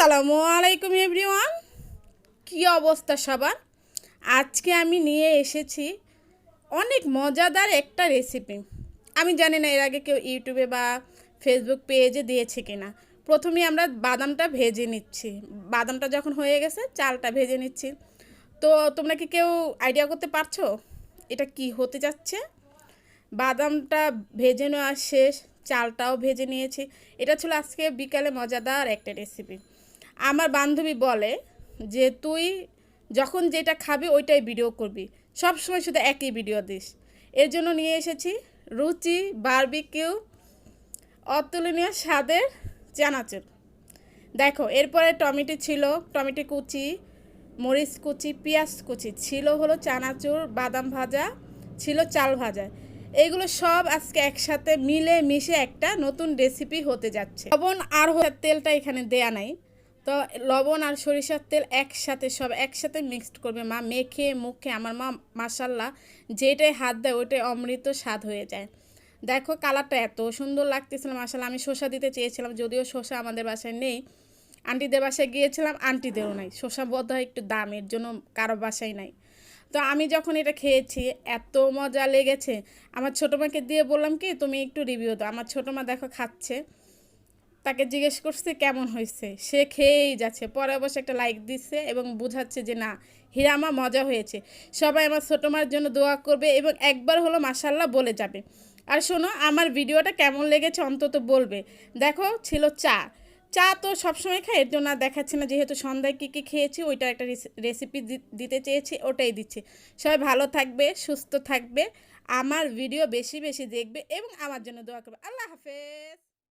আসসালামু আলাইকুম এভরিওয়ান। কি অবস্থা সবার? আজকে আমি নিয়ে এসেছি অনেক মজাদার একটা রেসিপি আমি জানি না এর আগে কেউ ইউটিউবে বা ফেসবুক পেজে দিয়েছে কিনা। প্রথমে আমরা বাদামটা ভেজে নিচ্ছি। বাদামটা যখন হয়ে গেছে, চালটা ভেজে নিচ্ছি। তো তোমরা কি কেউ আইডিয়া করতে পারছ? এটা কি হতে যাচ্ছে? বাদামটা ভেজে নেওয়া শেষ, চালটাও ভেজে নিয়েছি। এটা ছিল আজকে বিকালে মজাদার একটা রেসিপি আমার বান্ধবী বলে যে, তুই যখন যেটা খাবি ওইটাই ভিডিও করবি। সব সময় শুধু একই ভিডিও দিস। এর জন্য নিয়ে এসেছি রুচি বারবিকিউ অতুলনীয় স্বাদের চানাচুর। দেখো, এরপরে টমেটো ছিল, টমেটো কুচি, মরিচ কুচি, পেঁয়াজ কুচি। ছিল হলো চানাচুর, বাদাম ভাজা, ছিল চাল ভাজা। এইগুলো সব আজকে একসাথে মিলে মিশে একটা নতুন রেসিপি হতে যাচ্ছে। লবণ আর তেলটা এখানে দেয়া নাই। তো লবণ আর সরিষার তেল একসাথে সব একসাথে মিক্সড করবে মা। মেখে, মুখে, আমার মা মাসাল্লাহ যেটাই হাত দেয় ওইটাই অমৃত স্বাদ হয়ে যায়। দেখো কালারটা এত সুন্দর লাগতেছিল মাসাল্লাহ আমি শসা দিতে চেয়েছিলাম, যদিও শসা আমাদের বাসায় নেই। আন্টিদের বাসায় গিয়েছিলাম, আন্টিদেরও নাই। শসা বোধ হয় একটু দাম, এর জন্য কারও বাসায় নাই। তো আমি যখন এটা খেয়েছি, এত মজা লেগেছে। আমার ছোটো মাকে দিয়ে বললাম কি, তুমি একটু রিভিউ দাও। আমার ছোটো মা দেখো খাচ্ছে। তাকে জিজ্ঞেস করছে, কেমন হয়েছে? সে খেয়েই যাচ্ছে। পরে অবশ্য একটা লাইক দিচ্ছে এবং বুঝাচ্ছে যে, না হিরামা মজা হয়েছে। সবাই আমার ছোটো মার জন্য দোয়া করবে এবং একবার হলো মাসাল্লাহ বলে যাবে। আর শোনো, আমার ভিডিওটা কেমন লেগেছে অন্তত বলবে। দেখো, ছিল চা। চা তো সবসময় খাই, এর জন্য আর দেখাচ্ছি না। যেহেতু সন্ধ্যায় কী কী খেয়েছি ওইটা একটা রেসিপি দিতে চেয়েছি, ওটাই দিচ্ছি। সবাই ভালো থাকবে, সুস্থ থাকবে। আমার ভিডিও বেশি বেশি দেখবে এবং আমার জন্য দোয়া করবে। আল্লাহ হাফেজ।